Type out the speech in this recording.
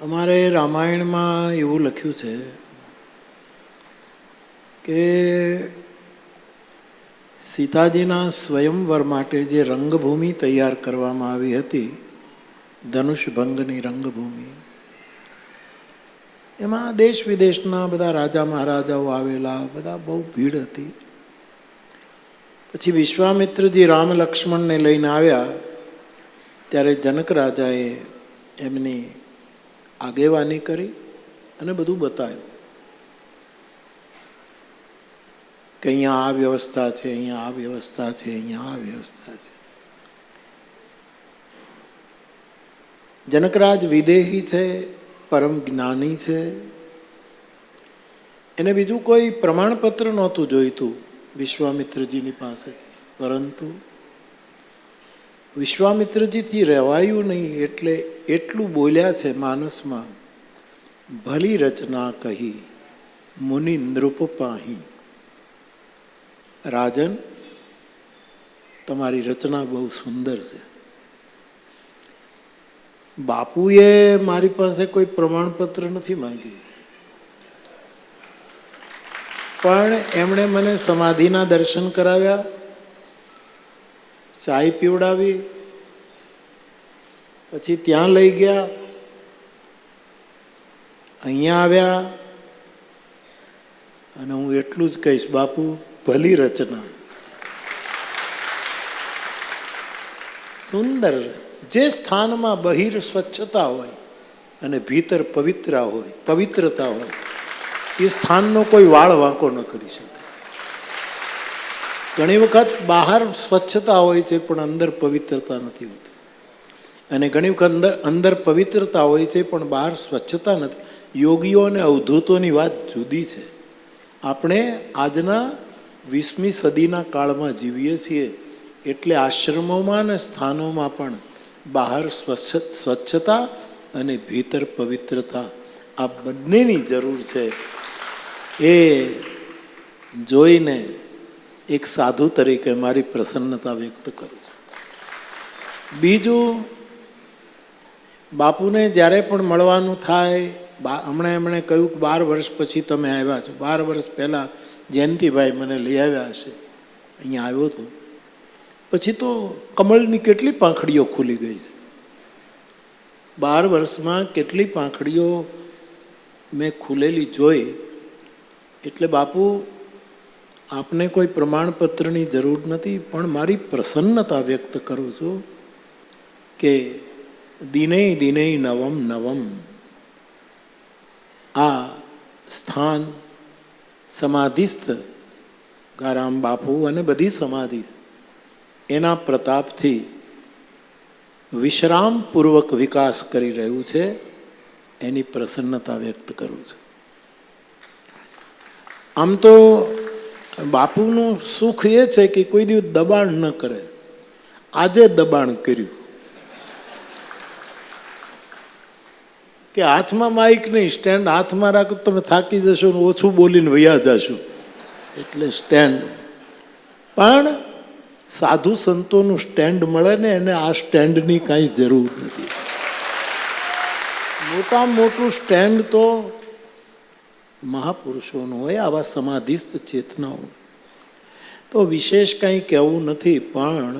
અમારે રામાયણમાં એવું લખ્યું છે કે સીતાજીના સ્વયંવર માટે જે રંગભૂમિ તૈયાર કરવામાં આવી હતી, ધનુષભંગની રંગભૂમિ, એમાં દેશ વિદેશના બધા રાજા મહારાજાઓ આવેલા, બધા બહુ ભીડ હતી. પછી વિશ્વામિત્રજી રામ લક્ષ્મણને લઈને આવ્યા, ત્યારે જનક રાજાએ એમની આગેવાની કરી અને બધું બતાવ્યું કે અહીંયા આ વ્યવસ્થા છે, અહીંયા આ વ્યવસ્થા છે, અહીંયા આ વ્યવસ્થા છે. જનકરાજ વિદેહી છે, પરમ જ્ઞાની છે. એને બીજું કોઈ પ્રમાણપત્ર નહોતું જોઈતું વિશ્વામિત્રજીની પાસે પરંતુ વિશ્વામિત્રજીથી રહેવાયું નહીં એટલે એટલું બોલ્યા છે માનસમાં, ભલી રચના કહી, મુનિ નૃપ પાહી. રાજન, તમારી રચના બહુ સુંદર છે. બાપુએ મારી પાસે કોઈ પ્રમાણપત્ર નથી માંગ્યું. પણ એમણે મને સમાધિના દર્શન કરાવ્યા, ચાય પીવડાવી પછી ત્યાં લઈ ગયા. અહીંયા આવ્યા. અને હું એટલું જ કહીશ, બાપુ, ભલી રચના. સુંદર જે સ્થાનમાં બહિર સ્વચ્છતા હોય અને ભીતર પવિત્ર હોય, પવિત્રતા હોય, એ સ્થાનનો કોઈ વાળ વાંકો ન કરી શકે. ઘણી વખત બહાર સ્વચ્છતા હોય છે, પણ અંદર પવિત્રતા નથી હોતી. અને ઘણી વખત અંદર અંદર પવિત્રતા હોય છે, પણ બહાર સ્વચ્છતા નથી. યોગીઓ અને અવધૂતોની વાત જુદી છે. આપણે આજના વીસમી સદીના કાળમાં જીવીએ છીએ, એટલે આશ્રમોમાં અને સ્થાનોમાં પણ બહાર સ્વચ્છ સ્વચ્છતા અને ભીતર પવિત્રતા આ બંનેની જરૂર છે. એ જોઈને એક સાધુ તરીકે મારી પ્રસન્નતા વ્યક્ત કરું છું. બીજું બાપુને જ્યારે પણ મળવાનું થાય, બા, હમણાં એમણે કહ્યું કે બાર વર્ષ પછી તમે આવ્યા છો. બાર વર્ષ પહેલાં જયંતિભાઈ મને લઈ આવ્યા હશે. અહીંયા આવ્યો હતો. પછી તો કમળની કેટલી પાંખડીઓ ખુલી ગઈ છે. બાર વર્ષમાં કેટલી પાંખડીઓ મેં ખુલેલી જોઈ, એટલે બાપુ, આપને કોઈ પ્રમાણપત્રની જરૂર નથી, પણ મારી પ્રસન્નતા વ્યક્ત કરું છું કે દિને દિને નવમ નવમ. આ સ્થાન સમાધિસ્થ ગારામ બાપુ અને બધી સમાધિ એના પ્રતાપથી વિશ્રામપૂર્વક વિકાસ કરી રહ્યું છે, એની પ્રસન્નતા વ્યક્ત કરું છું. આમ તો બાપુનું સુખ એ છે કે કોઈ દિવસ દબાણ ન કરે. આજે દબાણ કર્યું. કે હાથમાં માઇક નહીં સ્ટેન્ડ હાથમાં રાખો તમે થાકી જશો ને ઓછું બોલીને વયા જશો. એટલે સ્ટેન્ડ પણ સાધુ સંતોનું સ્ટેન્ડ મળે ને એને આ સ્ટેન્ડની કાંઈ જરૂર નથી. મોટામાં મોટું સ્ટેન્ડ તો મહાપુરુષોનું હોય, આવા સમાધિસ્થ ચેતનાઓનું. તો વિશેષ કંઈ કહેવું નથી, પણ